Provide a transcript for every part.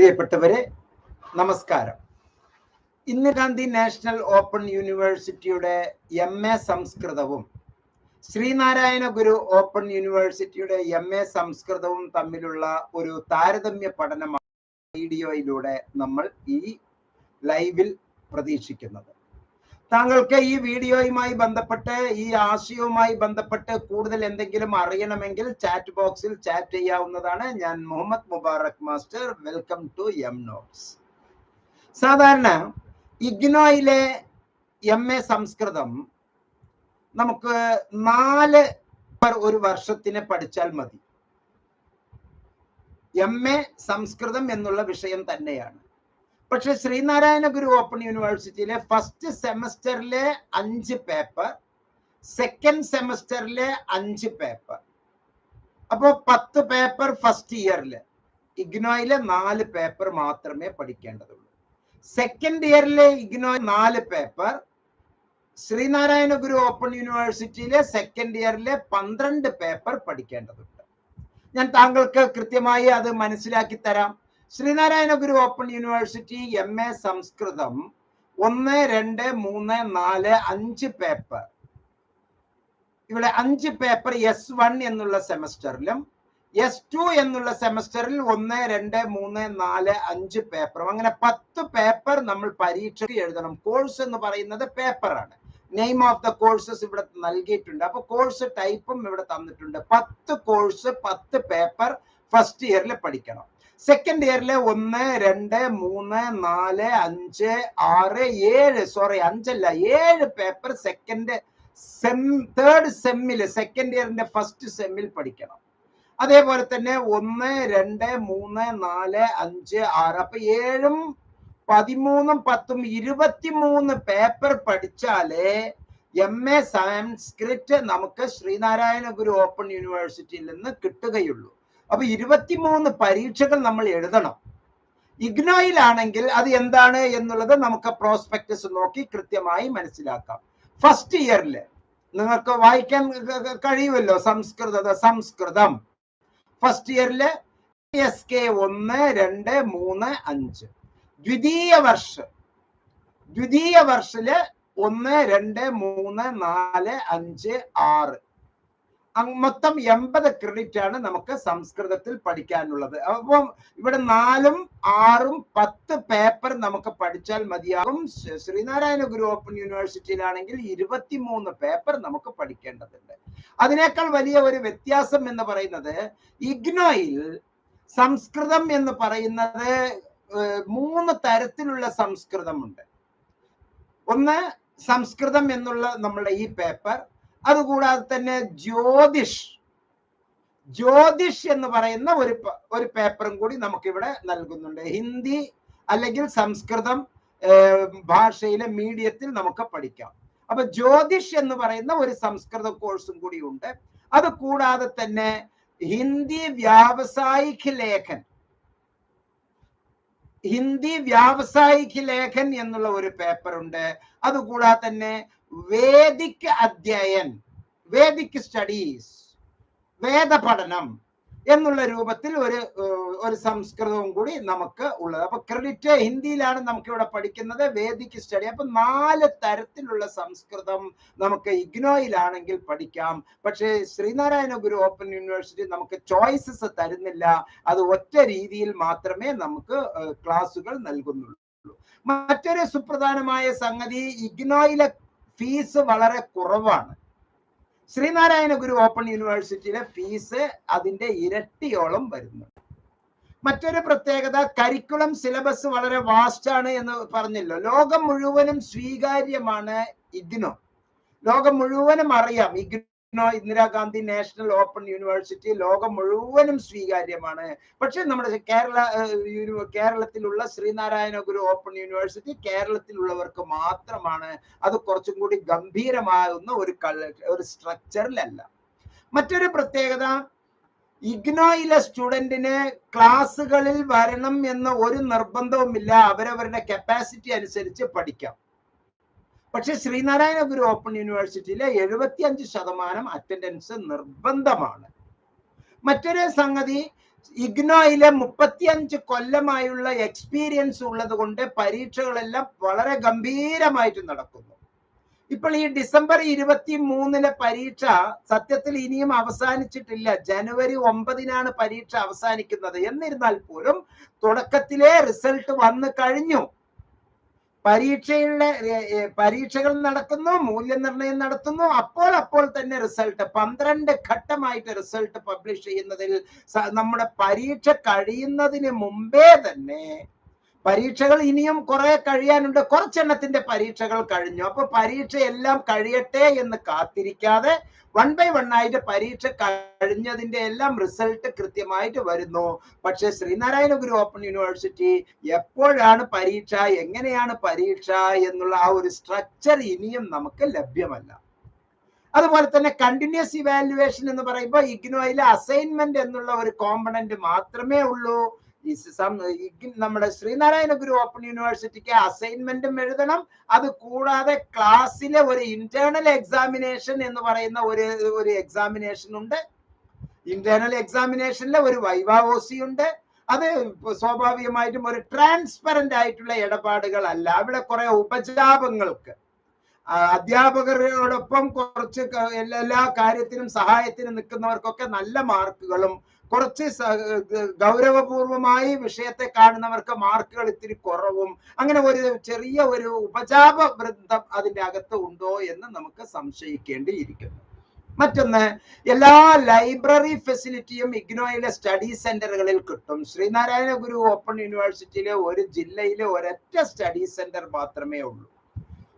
പ്രിയപ്പെട്ടവരെ നമസ്കാരം. Indira Gandhi national open യൂണിവേഴ്സിറ്റിയുടെ എം എ സംസ്കൃതവും ശ്രീനാരായണ ഗുരു ഓപ്പൺ യൂണിവേഴ്സിറ്റിയുടെ എം എ സംസ്കൃതവും തമ്മിലുള്ള ഒരു താരതമ്യ പഠനമാണ് വീഡിയോയിലൂടെ നമ്മൾ ഈ ലൈവിൽ പ്രതീക്ഷിക്കുന്നത്. താങ്കൾക്ക് ഈ വീഡിയോയുമായി ബന്ധപ്പെട്ട് ഈ ആശയവുമായി ബന്ധപ്പെട്ട് കൂടുതൽ എന്തെങ്കിലും അറിയണമെങ്കിൽ ചാറ്റ് ബോക്സിൽ ചാറ്റ് ചെയ്യാവുന്നതാണ് ഞാൻ Muhammad Mubarak master. Welcome to M notes സാധാരണ ഇഗ്നോയിലെ എം എ സംസ്കൃതം നമുക്ക് നാല് ഒരു വർഷത്തിന് പഠിച്ചാൽ മതി. എം എ സംസ്കൃതം എന്നുള്ള വിഷയം തന്നെയാണ്. പക്ഷെ ശ്രീനാരായണ ഗുരു ഓപ്പൺ യൂണിവേഴ്സിറ്റിയിലെ ഫസ്റ്റ് സെമസ്റ്ററിലെ അഞ്ച് പേപ്പർ സെക്കൻഡ് സെമസ്റ്ററിലെ അഞ്ച് പേപ്പർ അപ്പോൾ പത്ത് പേപ്പർ ഫസ്റ്റ് ഇയറിൽ ഇഗ്നോയിലെ നാല് പേപ്പർ മാത്രമേ പഠിക്കേണ്ടതുള്ളൂ. സെക്കൻഡ് ഇയറിലെ ഇഗ്നോ നാല് പേപ്പർ ശ്രീനാരായണ ഗുരു ഓപ്പൺ യൂണിവേഴ്സിറ്റിയിലെ സെക്കൻഡ് ഇയറിലെ പന്ത്രണ്ട് പേപ്പർ പഠിക്കേണ്ടതുണ്ട്. ഞാൻ താങ്കൾക്ക് കൃത്യമായി അത് മനസ്സിലാക്കി തരാം. Sree Narayana Guru open university M A സംസ്കൃതം ഒന്ന് രണ്ട് മൂന്ന് നാല് അഞ്ച് പേപ്പർ ഇവിടെ അഞ്ച് പേപ്പർ എസ് വൺ എന്നുള്ള സെമസ്റ്ററിലും എസ് ടു എന്നുള്ള സെമസ്റ്ററിൽ ഒന്ന് രണ്ട് മൂന്ന് നാല് അഞ്ച് പേപ്പറും അങ്ങനെ പത്ത് പേപ്പർ നമ്മൾ പരീക്ഷയ്ക്ക് എഴുതണം. കോഴ്സ് എന്ന് പറയുന്നത് പേപ്പറാണ് നെയിം ഓഫ് ദ കോഴ്സസ് ഇവിടെ നൽകിയിട്ടുണ്ട്. അപ്പൊ കോഴ്സ് ടൈപ്പും ഇവിടെ തന്നിട്ടുണ്ട്. പത്ത് കോഴ്സ് പത്ത് പേപ്പർ ഫസ്റ്റ് ഇയറിൽ പഠിക്കണം. സെക്കൻഡ് ഇയറിലെ ഒന്ന് രണ്ട് മൂന്ന് നാല് അഞ്ച് ആറ് ഏഴ് സോറി അഞ്ചല്ല ഏഴ് പേപ്പർ സെക്കൻഡ് സെം തേർഡ് സെമ്മിൽ സെക്കൻഡ് ഇയറിന്റെ ഫസ്റ്റ് സെമ്മിൽ പഠിക്കണം. അതേപോലെ തന്നെ ഒന്ന് രണ്ട് മൂന്ന് നാല് അഞ്ച് ആറ് അപ്പൊ ഏഴും പതിമൂന്നും പത്തും ഇരുപത്തിമൂന്ന് പേപ്പർ പഠിച്ചാലേ എം എ സംസ്കൃത് നമുക്ക് ശ്രീനാരായണ ഗുരു ഓപ്പൺ യൂണിവേഴ്സിറ്റിയിൽ നിന്ന് കിട്ടുകയുള്ളൂ. അപ്പൊ ഇരുപത്തിമൂന്ന് പരീക്ഷകൾ നമ്മൾ എഴുതണം. ഇഗ്നോയിലാണെങ്കിൽ അത് എന്താണ് എന്നുള്ളത് നമുക്ക് പ്രോസ്പെക്ടസ് നോക്കി കൃത്യമായി മനസ്സിലാക്കാം. ഫസ്റ്റ് ഇയറിൽ നിങ്ങൾക്ക് വായിക്കാൻ കഴിയുമല്ലോ? സംസ്കൃത സംസ്കൃതം. ഫസ്റ്റ് ഇയറിൽ എസ് കെ ഒന്ന് രണ്ട് മൂന്ന് അഞ്ച്. ദ്വിതീയ വർഷം ദ്വിതീയ വർഷിൽ ഒന്ന് രണ്ട് മൂന്ന് നാല് അഞ്ച് ആറ്. മൊത്തം എൺപത് ക്രെഡിറ്റ് ആണ് നമുക്ക് സംസ്കൃതത്തിൽ പഠിക്കാനുള്ളത്. അപ്പം ഇവിടെ നാലും ആറും പത്ത് പേപ്പർ നമുക്ക് പഠിച്ചാൽ മതിയാകും. ശ്രീനാരായണ ഗുരു ഓപ്പൺ യൂണിവേഴ്സിറ്റിയിലാണെങ്കിൽ ഇരുപത്തിമൂന്ന് പേപ്പർ നമുക്ക് പഠിക്കേണ്ടതുണ്ട്. അതിനേക്കാൾ വലിയ ഒരു വ്യത്യാസം എന്ന് പറയുന്നത് ഇഗ്നോയിൽ സംസ്കൃതം എന്ന് പറയുന്നത് മൂന്ന് തരത്തിലുള്ള സംസ്കൃതമുണ്ട്. ഒന്ന് സംസ്കൃതം എന്നുള്ള നമ്മളുടെ ഈ പേപ്പർ അതുകൂടാതെ തന്നെ ജ്യോതിഷ്. ജ്യോതിഷ് എന്ന് പറയുന്ന ഒരു ഒരു പേപ്പറും കൂടി നമുക്കിവിടെ നൽകുന്നുണ്ട്. ഹിന്ദി അല്ലെങ്കിൽ സംസ്കൃതം ഭാഷയിലെ മീഡിയത്തിൽ നമുക്ക് പഠിക്കാം. അപ്പൊ ജ്യോതിഷ് എന്ന് പറയുന്ന ഒരു സംസ്കൃത കോഴ്സും കൂടി ഉണ്ട്. അത് കൂടാതെ തന്നെ ഹിന്ദി വ്യാവസായിക ലേഖൻ ഹിന്ദി വ്യാവസായിക ലേഖൻ എന്നുള്ള ഒരു പേപ്പർ ഉണ്ട്. അതുകൂടാതെ തന്നെ വേദിക് അധ്യയൻ വേദിക് സ്റ്റഡീസ് വേദ പഠനം എന്നുള്ള രൂപത്തിൽ ഒരു ഒരു സംസ്കൃതവും കൂടി നമുക്ക് ഉള്ളത്. അപ്പൊ ക്രെഡിറ്റ് ഹിന്ദിയിലാണ് നമുക്ക് ഇവിടെ പഠിക്കുന്നത് വേദിക് സ്റ്റഡി അപ്പൊ നാല് തരത്തിലുള്ള സംസ്കൃതം നമുക്ക് ഇഗ്നോയിലാണെങ്കിൽ പഠിക്കാം. പക്ഷേ ശ്രീനാരായണ ഗുരു ഓപ്പൺ യൂണിവേഴ്സിറ്റി നമുക്ക് ചോയ്സസ് തരുന്നില്ല. അത് ഒറ്റ രീതിയിൽ മാത്രമേ നമുക്ക് ക്ലാസ്സുകൾ നൽകുന്നുള്ളൂ. മറ്റൊരു സുപ്രധാനമായ സംഗതി ഇഗ്നോയിലെ ഫീസ് വളരെ കുറവാണ്. ശ്രീനാരായണ ഗുരു ഓപ്പൺ യൂണിവേഴ്സിറ്റിയിലെ ഫീസ് അതിന്റെ ഇരട്ടിയോളം വരുന്നുണ്ട് മറ്റൊരു പ്രത്യേകത കരിക്കുളം സിലബസ് വളരെ വാസ്റ്റ് ആണ് എന്ന് പറഞ്ഞല്ലോ. ലോകം മുഴുവനും സ്വീകാര്യമാണ് ഇഗ്നോ ലോകം മുഴുവനും അറിയാം. IGNOU Indira Gandhi national open university ലോകം മുഴുവനും സ്വീകാര്യമാണ്. പക്ഷെ നമ്മുടെ കേരള കേരളത്തിലുള്ള ശ്രീനാരായണ ഗുരു ഓപ്പൺ യൂണിവേഴ്സിറ്റി കേരളത്തിലുള്ളവർക്ക് മാത്രമാണ് അത് കുറച്ചും കൂടി ഗംഭീരമാകുന്ന ഒരു ഒരു സ്ട്രക്ചറിലല്ല. മറ്റൊരു പ്രത്യേകത ഇഗ്നോയിലെ സ്റ്റുഡന്റിന് ക്ലാസ്സുകളിൽ വരണം എന്ന ഒരു നിർബന്ധവുമില്ല. അവരവരുടെ കപ്പാസിറ്റി അനുസരിച്ച് പഠിക്കാം. പക്ഷെ ശ്രീനാരായണ ഗുരു ഓപ്പൺ യൂണിവേഴ്സിറ്റിയിലെ എഴുപത്തി അഞ്ച് ശതമാനം അറ്റൻഡൻസ് നിർബന്ധമാണ്. മറ്റൊരു സംഗതി ഇഗ്നോയിലെ മുപ്പത്തിയഞ്ച് കൊല്ലമായുള്ള എക്സ്പീരിയൻസ് ഉള്ളത് കൊണ്ട് പരീക്ഷകളെല്ലാം വളരെ ഗംഭീരമായിട്ട് നടക്കുന്നു. ഇപ്പോൾ ഈ ഡിസംബർ ഇരുപത്തി മൂന്നിലെ പരീക്ഷ സത്യത്തിൽ ഇനിയും അവസാനിച്ചിട്ടില്ല. ജനുവരി ഒമ്പതിനാണ് പരീക്ഷ അവസാനിക്കുന്നത്. എന്നിരുന്നാൽ പോലും തുടക്കത്തിലെ റിസൾട്ട് വന്നു കഴിഞ്ഞു. പരീക്ഷയുടെ പരീക്ഷകൾ നടക്കുന്നു മൂല്യനിർണയം നടത്തുന്നു. അപ്പോൾ അപ്പോൾ തന്നെ റിസൾട്ട് പന്ത്രണ്ട് ഘട്ടമായിട്ട് റിസൾട്ട് പബ്ലിഷ് ചെയ്യുന്നതിൽ നമ്മുടെ പരീക്ഷ കഴിയുന്നതിന് മുമ്പേ തന്നെ പരീക്ഷകൾ ഇനിയും കുറെ കഴിയാനുണ്ട്. കുറച്ചെണ്ണത്തിന്റെ പരീക്ഷകൾ കഴിഞ്ഞു. അപ്പൊ പരീക്ഷ എല്ലാം കഴിയട്ടെ എന്ന് കാത്തിരിക്കാതെ വൺ ബൈ വൺ ആയിട്ട് പരീക്ഷ കഴിഞ്ഞതിന്റെ എല്ലാം റിസൾട്ട് കൃത്യമായിട്ട് വരുന്നു. പക്ഷെ ശ്രീനാരായണ ഗുരു ഓപ്പൺ യൂണിവേഴ്സിറ്റി എപ്പോഴാണ് പരീക്ഷ എങ്ങനെയാണ് പരീക്ഷ എന്നുള്ള ആ ഒരു സ്ട്രക്ചർ ഇനിയും നമുക്ക് ലഭ്യമല്ല. അതുപോലെ തന്നെ കണ്ടിന്യൂസ് ഇവാലുവേഷൻ എന്ന് പറയുമ്പോൾ ഇഗ്നോയിലെ അസൈൻമെന്റ് എന്നുള്ള ഒരു കോമ്പണന്റ് മാത്രമേ ഉള്ളൂ. നമ്മുടെ ശ്രീനാരായണ ഗുരു ഓപ്പൺ യൂണിവേഴ്സിറ്റിക്ക് അസൈൻമെന്റും എഴുതണം. അത് കൂടാതെ ക്ലാസ്സിലെ ഒരു ഇന്റേണൽ എക്സാമിനേഷൻ എന്ന് പറയുന്ന ഒരു ഒരു എക്സാമിനേഷൻ ഉണ്ട്. ഇന്റേണൽ എക്സാമിനേഷനിലെ ഒരു വൈവാവോസി ഉണ്ട്. അത് സ്വാഭാവികമായിട്ടും ഒരു ട്രാൻസ്പെറന്റ് ആയിട്ടുള്ള ഇടപാടുകളല്ല. അവിടെ കുറെ ഉപജാപങ്ങൾക്ക്. അധ്യാപകരോടൊപ്പം കുറച്ച് എല്ലാ കാര്യത്തിനും സഹായത്തിനും നിൽക്കുന്നവർക്കൊക്കെ നല്ല മാർക്കുകളും കുറച്ച് ഗൗരവപൂർവമായി വിഷയത്തെ കാണുന്നവർക്ക് മാർക്കുകൾ ഇത്തിരി കുറവും. അങ്ങനെ ഒരു ചെറിയ ഒരു ഉപജാപ വൃന്ദം അതിന്റെ അകത്ത് ഉണ്ടോ എന്ന് നമുക്ക് സംശയിക്കേണ്ടിയിരിക്കുന്നു. മറ്റൊന്ന് എല്ലാ ലൈബ്രറി ഫെസിലിറ്റിയും ഇഗ്നോയിലെ സ്റ്റഡി സെന്ററുകളിൽ കിട്ടും. ശ്രീനാരായണ ഗുരു ഓപ്പൺ യൂണിവേഴ്സിറ്റിയിലെ ഒരു ജില്ലയിലെ ഒരൊറ്റ സ്റ്റഡി സെന്റർ മാത്രമേ ഉള്ളൂ.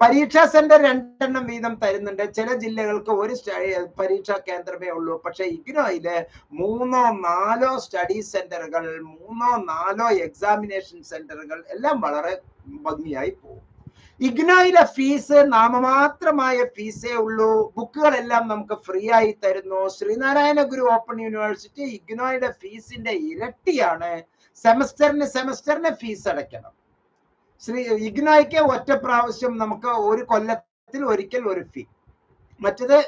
പരീക്ഷാ സെന്റർ രണ്ടെണ്ണം വീതം തരുന്നുണ്ട്. ചില ജില്ലകൾക്ക് ഒരു പരീക്ഷാ കേന്ദ്രമേ ഉള്ളൂ. പക്ഷെ ഇഗ്നോയിൽ മൂന്നോ നാലോ സ്റ്റഡി സെന്ററുകൾ മൂന്നോ നാലോ എക്സാമിനേഷൻ സെന്ററുകൾ എല്ലാം വളരെ ഭംഗിയായി പോകും. ഇഗ്നോയിലെ ഫീസ് നാമമാത്രമായ ഫീസേ ഉള്ളൂ. ബുക്കുകളെല്ലാം നമുക്ക് ഫ്രീ ആയി തരുന്നു. ശ്രീനാരായണ ഗുരു ഓപ്പൺ യൂണിവേഴ്സിറ്റി ഇഗ്നോയുടെ ഫീസിന്റെ ഇരട്ടിയാണ്. സെമസ്റ്ററിന് സെമസ്റ്ററിന് ഫീസ് അടയ്ക്കണം. ശ്രീ ഇഗ്നായ്ക്ക് ഒറ്റ പ്രാവശ്യം നമുക്ക് ഒരു കൊല്ലത്തിൽ ഒരിക്കൽ ഒരു ഫീ മറ്റത്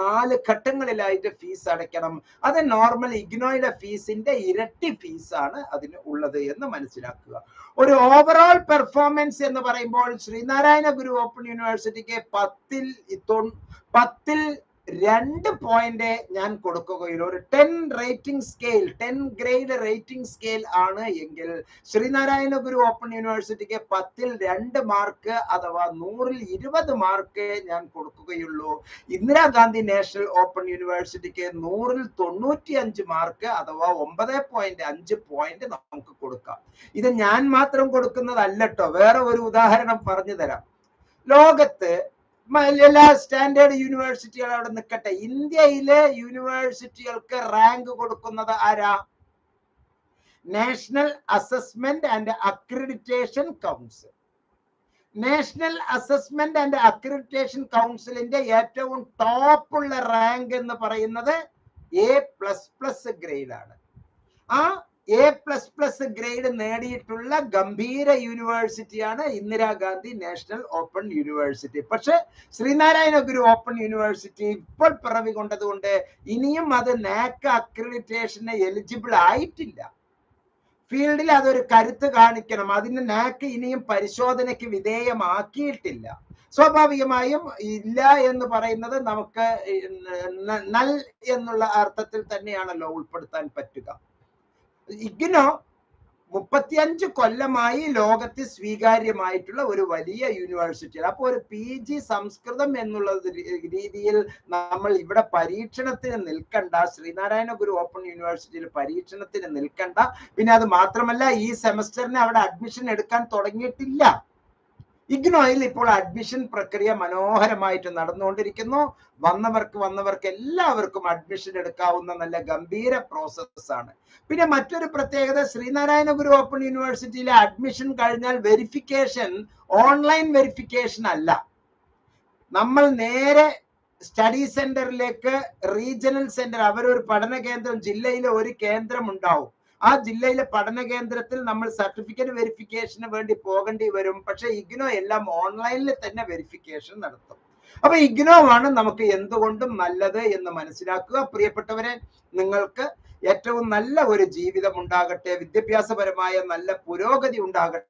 നാല് ഘട്ടങ്ങളിലായിട്ട് ഫീസ് അടയ്ക്കണം. അത് നോർമൽ ഇഗ്നോയുടെ ഫീസിന്റെ ഇരട്ടി ഫീസാണ് അതിന് ഉള്ളത് എന്ന് മനസ്സിലാക്കുക. ഒരു ഓവറോൾ പെർഫോമൻസ് എന്ന് പറയുമ്പോൾ ശ്രീനാരായണ ഗുരു ഓപ്പൺ യൂണിവേഴ്സിറ്റിക്ക് പത്തിൽ പത്തിൽ രണ്ട് പോയിന്റ് ഞാൻ കൊടുക്കുകയുള്ളൂ. ഒരു ten rating scale ten grade rating scale ആണ് എങ്കിൽ ശ്രീനാരായണ ഗുരു ഓപ്പൺ യൂണിവേഴ്സിറ്റിക്ക് പത്തിൽ രണ്ട് മാർക്ക് അഥവാ നൂറിൽ ഇരുപത് മാർക്ക് ഞാൻ കൊടുക്കുകയുള്ളൂ. ഇന്ദിരാഗാന്ധി നാഷണൽ ഓപ്പൺ യൂണിവേഴ്സിറ്റിക്ക് നൂറിൽ തൊണ്ണൂറ്റി അഞ്ച് മാർക്ക് അഥവാ ഒമ്പത് പോയിന്റ് അഞ്ച് പോയിന്റ് നമുക്ക് കൊടുക്കാം. ഇത് ഞാൻ മാത്രം കൊടുക്കുന്നതല്ലട്ടോ വേറെ ഒരു ഉദാഹരണം പറഞ്ഞു തരാം ലോകത്ത് എല്ലാ സ്റ്റാൻഡേർഡ് യൂണിവേഴ്സിറ്റികൾ അവിടെ നിൽക്കട്ടെ. ഇന്ത്യയിലെ യൂണിവേഴ്സിറ്റികൾക്ക് റാങ്ക് കൊടുക്കുന്നത് ആരാ? National assessment and accreditation council. National assessment and accreditation കൗൺസിലിന്റെ ഏറ്റവും ടോപ്പുള്ള റാങ്ക് എന്ന് പറയുന്നത് എ പ്ലസ് പ്ലസ് ഗ്രേഡ് ആണ് ആ എ പ്ലസ് പ്ലസ് ഗ്രേഡ് നേടിയിട്ടുള്ള ഗംഭീര യൂണിവേഴ്സിറ്റിയാണ് ഇന്ദിരാഗാന്ധി നാഷണൽ ഓപ്പൺ യൂണിവേഴ്സിറ്റി പക്ഷെ ശ്രീനാരായണ ഗുരു ഓപ്പൺ യൂണിവേഴ്സിറ്റി ഇപ്പോൾ പിറവി കൊണ്ടതുകൊണ്ട് ഇനിയും അത് നാക്ക് അക്രഡിറ്റേഷന് എലിജിബിൾ ആയിട്ടില്ല. ഫീൽഡിൽ അതൊരു കരുത്ത് കാണിക്കണം. അതിന് നാക്ക് ഇനിയും പരിശോധനയ്ക്ക് വിധേയമാക്കിയിട്ടില്ല. സ്വാഭാവികമായും ഇല്ല എന്ന് പറയുന്നത് നമുക്ക് നൽ എന്നുള്ള അർത്ഥത്തിൽ തന്നെയാണല്ലോ ഉൾപ്പെടുത്താൻ പറ്റുക. ഇഗ്നോ മുപ്പത്തിയഞ്ച് കൊല്ലമായി ലോകത്ത് സ്വീകാര്യമായിട്ടുള്ള ഒരു വലിയ യൂണിവേഴ്സിറ്റി അപ്പോൾ ഒരു പി ജി സംസ്കൃതം എന്നുള്ള രീതിയിൽ നമ്മൾ ഇവിടെ പരീക്ഷണത്തിന് നിൽക്കണ്ട ശ്രീനാരായണ ഗുരു ഓപ്പൺ യൂണിവേഴ്സിറ്റിയിൽ പരീക്ഷണത്തിന് നിൽക്കണ്ട. പിന്നെ അത് മാത്രമല്ല ഈ സെമസ്റ്ററിന് അവിടെ അഡ്മിഷൻ എടുക്കാൻ തുടങ്ങിയിട്ടില്ല. ഇഗ്നോയിൽ ഇപ്പോൾ അഡ്മിഷൻ പ്രക്രിയ മനോഹരമായിട്ട് നടന്നുകൊണ്ടിരിക്കുന്നു. വന്നവർക്ക് വന്നവർക്ക് എല്ലാവർക്കും അഡ്മിഷൻ എടുക്കാവുന്ന നല്ല ഗംഭീര പ്രോസസ് ആണ്. പിന്നെ മറ്റൊരു പ്രത്യേകത ശ്രീനാരായണ ഗുരു ഓപ്പൺ യൂണിവേഴ്സിറ്റിയിലെ അഡ്മിഷൻ കഴിഞ്ഞാൽ വെരിഫിക്കേഷൻ ഓൺലൈൻ വെരിഫിക്കേഷൻ അല്ല. നമ്മൾ നേരെ സ്റ്റഡി സെന്ററിലേക്ക് റീജിയണൽ സെന്റർ അവരൊരു പഠന കേന്ദ്രം ജില്ലയിലെ ഒരു കേന്ദ്രം ഉണ്ടാവും ആ ജില്ലയിലെ പഠന കേന്ദ്രത്തിൽ നമ്മൾ സർട്ടിഫിക്കറ്റ് വെരിഫിക്കേഷന് വേണ്ടി പോകേണ്ടി വരും. പക്ഷെ ഇഗ്നോ എല്ലാം ഓൺലൈനിൽ തന്നെ വെരിഫിക്കേഷൻ നടത്തും. അപ്പൊ ഇഗ്നോ ആണ് നമുക്ക് എന്തുകൊണ്ടും നല്ലത് എന്ന് മനസ്സിലാക്കുക. പ്രിയപ്പെട്ടവരെ നിങ്ങൾക്ക് ഏറ്റവും നല്ല ഒരു ജീവിതം ഉണ്ടാകട്ടെ. വിദ്യാഭ്യാസപരമായ നല്ല പുരോഗതി ഉണ്ടാകട്ടെ.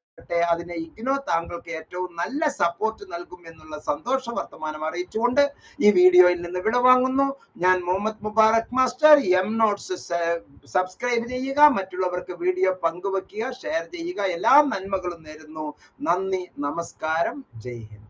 അതിനെ ഇഗ്നോ താങ്കൾക്ക് ഏറ്റവും നല്ല സപ്പോർട്ട് നൽകും എന്നുള്ള സന്തോഷ വർത്തമാനം അറിയിച്ചുകൊണ്ട് ഈ വീഡിയോയിൽ നിന്ന് വിടവാങ്ങുന്നു ഞാൻ Muhammad Mubarak master M notes subscribe ചെയ്യുക മറ്റുള്ളവർക്ക് വീഡിയോ പങ്കുവെക്കുക ഷെയർ ചെയ്യുക. എല്ലാ നന്മകളും നേരുന്നു. നന്ദി നമസ്കാരം. ജയ് ഹിന്ദ്.